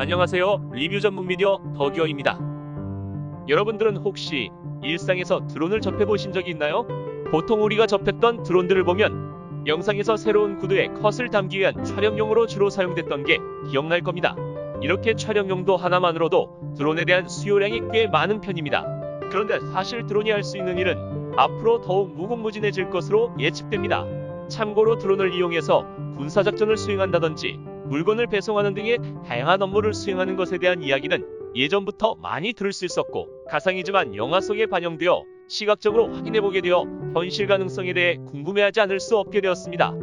안녕하세요. 리뷰 전문 미디어 더기어입니다. 여러분들은 혹시 일상에서 드론을 접해보신 적이 있나요? 보통 우리가 접했던 드론들을 보면 영상에서 새로운 구두에 컷을 담기 위한 촬영용으로 주로 사용됐던 게 기억날 겁니다. 이렇게 촬영용도 하나만으로도 드론에 대한 수요량이 꽤 많은 편입니다. 그런데 사실 드론이 할 수 있는 일은 앞으로 더욱 무궁무진해질 것으로 예측됩니다. 참고로 드론을 이용해서 군사작전을 수행한다든지 물건을 배송하는 등의 다양한 업무를 수행하는 것에 대한 이야기는 예전부터 많이 들을 수 있었고 가상이지만 영화 속에 반영되어 시각적으로 확인해보게 되어 현실 가능성에 대해 궁금해하지 않을 수 없게 되었습니다.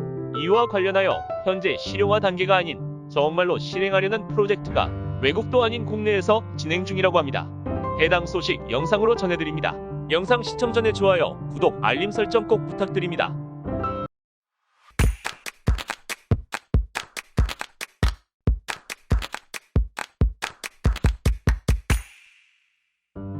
이와 관련하여 현재 실용화 단계가 아닌 정말로 실행하려는 프로젝트가 외국도 아닌 국내에서 진행 중이라고 합니다. 해당 소식 영상으로 전해드립니다. 영상 시청 전에 좋아요, 구독, 알림 설정 꼭 부탁드립니다.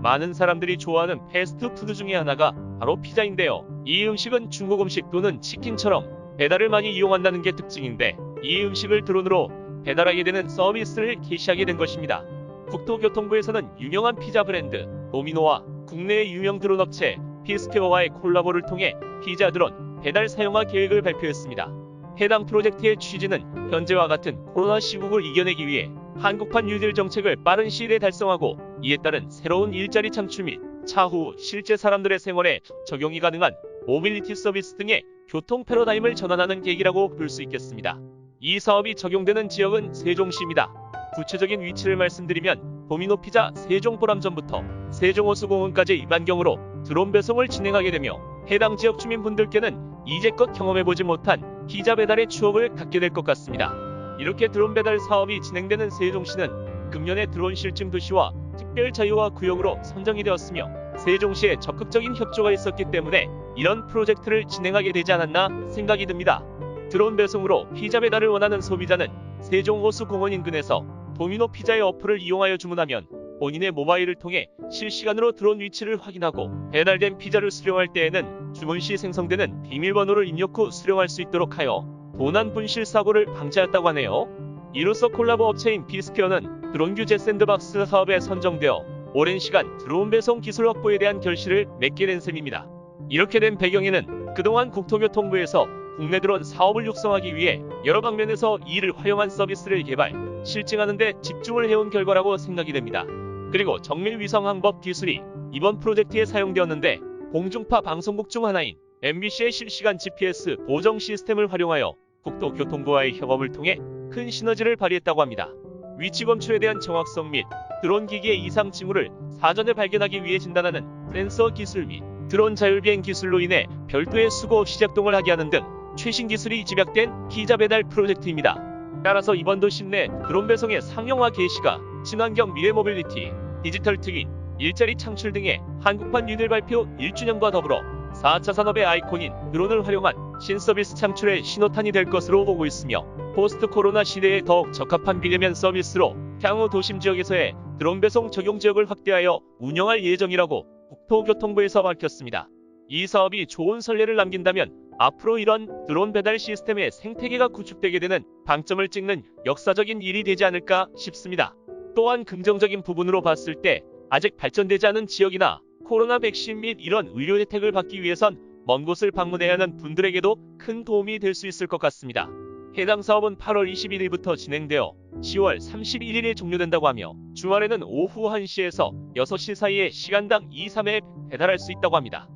많은 사람들이 좋아하는 패스트푸드 중에 하나가 바로 피자인데요. 이 음식은 중국 음식 또는 치킨처럼 배달을 많이 이용한다는 게 특징인데 이 음식을 드론으로 배달하게 되는 서비스를 개시하게 된 것입니다. 국토교통부에서는 유명한 피자 브랜드 도미노와 국내의 유명 드론 업체 피스케어와의 콜라보를 통해 피자 드론 배달 사용화 계획을 발표했습니다. 해당 프로젝트의 취지는 현재와 같은 코로나 시국을 이겨내기 위해 한국판 뉴딜 정책을 빠른 시일 에 달성하고 이에 따른 새로운 일자리 창출 및 차후 실제 사람들의 생활에 적용이 가능한 모빌리티 서비스 등의 교통 패러다임을 전환하는 계기라고 볼 수 있겠습니다. 이 사업이 적용되는 지역은 세종시입니다. 구체적인 위치를 말씀드리면 도미노 피자 세종 보람전부터 세종호수공원까지 이반경으로 드론 배송을 진행하게 되며 해당 지역 주민분들께는 이제껏 경험해보지 못한 피자 배달의 추억을 갖게 될 것 같습니다. 이렇게 드론 배달 사업이 진행되는 세종시는 금년에 드론 실증 도시와 특별 자유화 구역으로 선정이 되었으며 세종시에 적극적인 협조가 있었기 때문에 이런 프로젝트를 진행하게 되지 않았나 생각이 듭니다. 드론 배송으로 피자 배달을 원하는 소비자는 세종호수공원 인근에서 도미노 피자의 어플을 이용하여 주문하면 본인의 모바일을 통해 실시간으로 드론 위치를 확인하고 배달된 피자를 수령할 때에는 주문 시 생성되는 비밀번호를 입력 후 수령할 수 있도록 하여 도난 분실 사고를 방지하였다고 하네요. 이로써 콜라보 업체인 비스퀘어는 드론 규제 샌드박스 사업에 선정되어 오랜 시간 드론 배송 기술 확보에 대한 결실을 맺게 된 셈입니다. 이렇게 된 배경에는 그동안 국토교통부에서 국내 드론 사업을 육성하기 위해 여러 방면에서 이를 활용한 서비스를 개발, 실증하는 데 집중을 해온 결과라고 생각이 됩니다. 그리고 정밀 위성 항법 기술이 이번 프로젝트에 사용되었는데 공중파 방송국 중 하나인 MBC의 실시간 GPS 보정 시스템을 활용하여 국토교통부와의 협업을 통해 큰 시너지를 발휘했다고 합니다. 위치 검출에 대한 정확성 및 드론 기기의 이상 징후를 사전에 발견하기 위해 진단하는 센서 기술 및 드론 자율비행 기술로 인해 별도의 수고 없이 작동을 하게 하는 등 최신 기술이 집약된 피자 배달 프로젝트입니다. 따라서 이번 도심 내 드론 배송의 상용화 개시가 친환경 미래 모빌리티, 디지털 특인, 일자리 창출 등의 한국판 뉴딜 발표 1주년과 더불어 4차 산업의 아이콘인 드론을 활용한 신서비스 창출의 신호탄이 될 것으로 보고 있으며 포스트 코로나 시대에 더욱 적합한 비대면 서비스로 향후 도심 지역에서의 드론 배송 적용 지역을 확대하여 운영할 예정이라고 국토교통부에서 밝혔습니다. 이 사업이 좋은 선례를 남긴다면 앞으로 이런 드론 배달 시스템의 생태계가 구축되게 되는 방점을 찍는 역사적인 일이 되지 않을까 싶습니다. 또한 긍정적인 부분으로 봤을 때 아직 발전되지 않은 지역이나 코로나 백신 및 이런 의료 혜택을 받기 위해선 먼 곳을 방문해야 하는 분들에게도 큰 도움이 될 수 있을 것 같습니다. 해당 사업은 8월 21일부터 진행되어 10월 31일에 종료된다고 하며 주말에는 오후 1시에서 6시 사이에 시간당 2, 3회 배달할 수 있다고 합니다.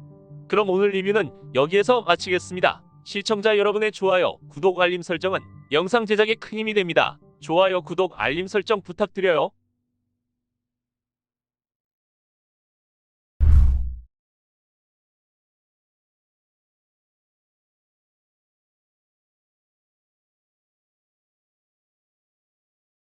그럼 오늘 리뷰는 여기에서 마치겠습니다. 시청자 여러분의 좋아요, 구독, 알림 설정은 영상 제작에 큰 힘이 됩니다. 좋아요, 구독, 알림 설정 부탁드려요.